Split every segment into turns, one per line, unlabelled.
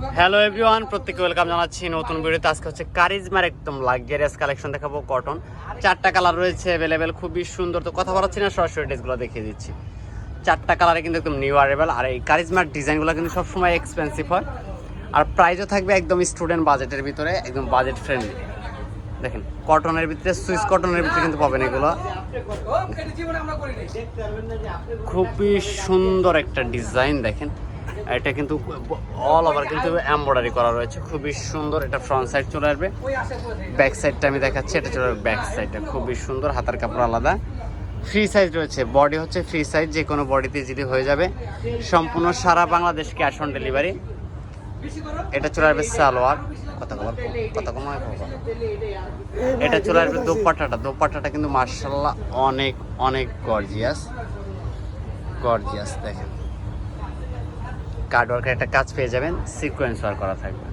Hello everyone প্রত্যেককে welcome জানাচ্ছি নতুন ভিডিওতে। আজকে হচ্ছে কারিজমার একদম লাক্সারিয়াস কালেকশন দেখাবো কটন চারটা কালার রয়েছে অ্যাভেলেবেল খুবই সুন্দর। তো কথা বলাচ্ছি না সরাসরি ড্রেসগুলো দেখিয়ে দিচ্ছি। চারটা কালারে কিন্তু একদম নিউ অ্যারেবেল আর এই কারিজমার ডিজাইনগুলো কিন্তু সবসময় এক্সপেন্সিভ হয়। আর প্রাইসও থাকবে একদম স্টুডেন্ট বাজেটের ভিতরে একদম বাজেট ফ্রেন্ডলি দেখেন কটনের ভিতরে সুইস কটনের ভিতরে কিন্তু পাবেন এগুলো। খুবই সুন্দর একটা ডিজাইন দেখেন। এটা কিন্তু অল ওভার কিন্তু এমব্রয়ডারি করা রয়েছে। খুবই সুন্দর, এটা ফ্রন্ট সাইড চলে আসবে। ব্যাক সাইডটা আমি দেখাচ্ছি, এটা চলে আসবে ব্যাক সাইডটা খুবই সুন্দর, হাতার কাপড় আলাদা। ফ্রি সাইজ রয়েছে বডি হচ্ছে ফ্রি সাইজ যে কোনো বডিতে যদি হয়ে যাবে। সম্পূর্ণ সারা বাংলাদেশ ক্যাশ অন ডেলিভারি এটা চলে আসবে সালোয়ার। কথা কমায় বাবা। এটা চলে আসবে দোপাট্টাটা। দোপাট্টাটা কিন্তু মার্শাল্লাহ অনেক অনেক গর্জিয়াস গর্জিয়াস দেখেন। কার্ড ওয়ার্কের একটা কাজ পেয়ে যাবেন সিকোয়েন্স ওয়ার করা থাকবে।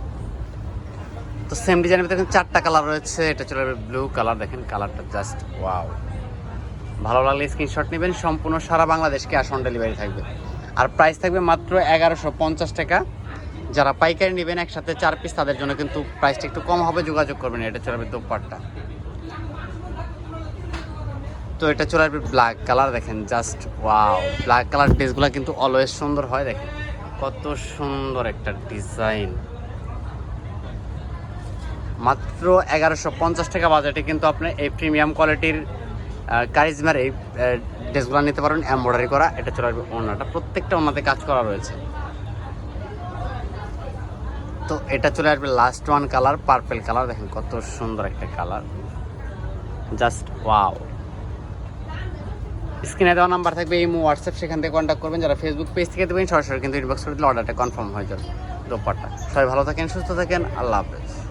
তো সেম ডিজাইনের ভিতরে চারটা কালার রয়েছে, এটা চলে ব্লু কালার দেখেন কালারটা জাস্ট ওয়াও ভালো লাগলে স্ক্রিনশট নেবেন, সম্পূর্ণ সারা বাংলাদেশ ক্যাশ অন ডেলিভারি থাকবে। আর প্রাইস থাকবে মাত্র এগারোশো পঞ্চাশ টাকা। যারা পাইকারি নেবেন একসাথে চার পিস তাদের জন্য কিন্তু প্রাইসটা একটু কম হবে, যোগাযোগ করবেন, এটা চলে আসবে দোপাট্টা। তো এটা চলে আসবে ব্ল্যাক কালার দেখেন জাস্ট ওয়াও ব্ল্যাক কালার ড্রেসগুলো কিন্তু অলওয়েজ সুন্দর হয়, দেখেন। কত সুন্দর একটা ডিজাইন। মাত্র এগারোশো পঞ্চাশ টাকা বাজেটে কিন্তু আপনি এই প্রিমিয়াম কোয়ালিটির কারিজমার এই ড্রেসগুলো নিতে পারেন এমব্রয়ডারি করা, এটা চলে আসবে ওনাটা প্রত্যেকটা ওনাতে কাজ করা রয়েছে। তো এটা চলে আসবে last one colour purple colour দেখেন কত সুন্দর একটা কালার জাস্ট ওয়াও স্ক্রিনে দেওয়া নাম্বার থাকবে এই হোয়াটসঅ্যাপ, সেখান থেকে কন্ট্যাক্ট করবেন। যারা ফেসবুক পেজ থেকে দেবেন, সরাসরি কিন্তু ইনবক্স করে দিলে অর্ডারটা কনফার্ম হয়ে যাবে দোপারটা সবাই ভালো থাকেন, সুস্থ থাকেন, আল্লাহ হাফেজ।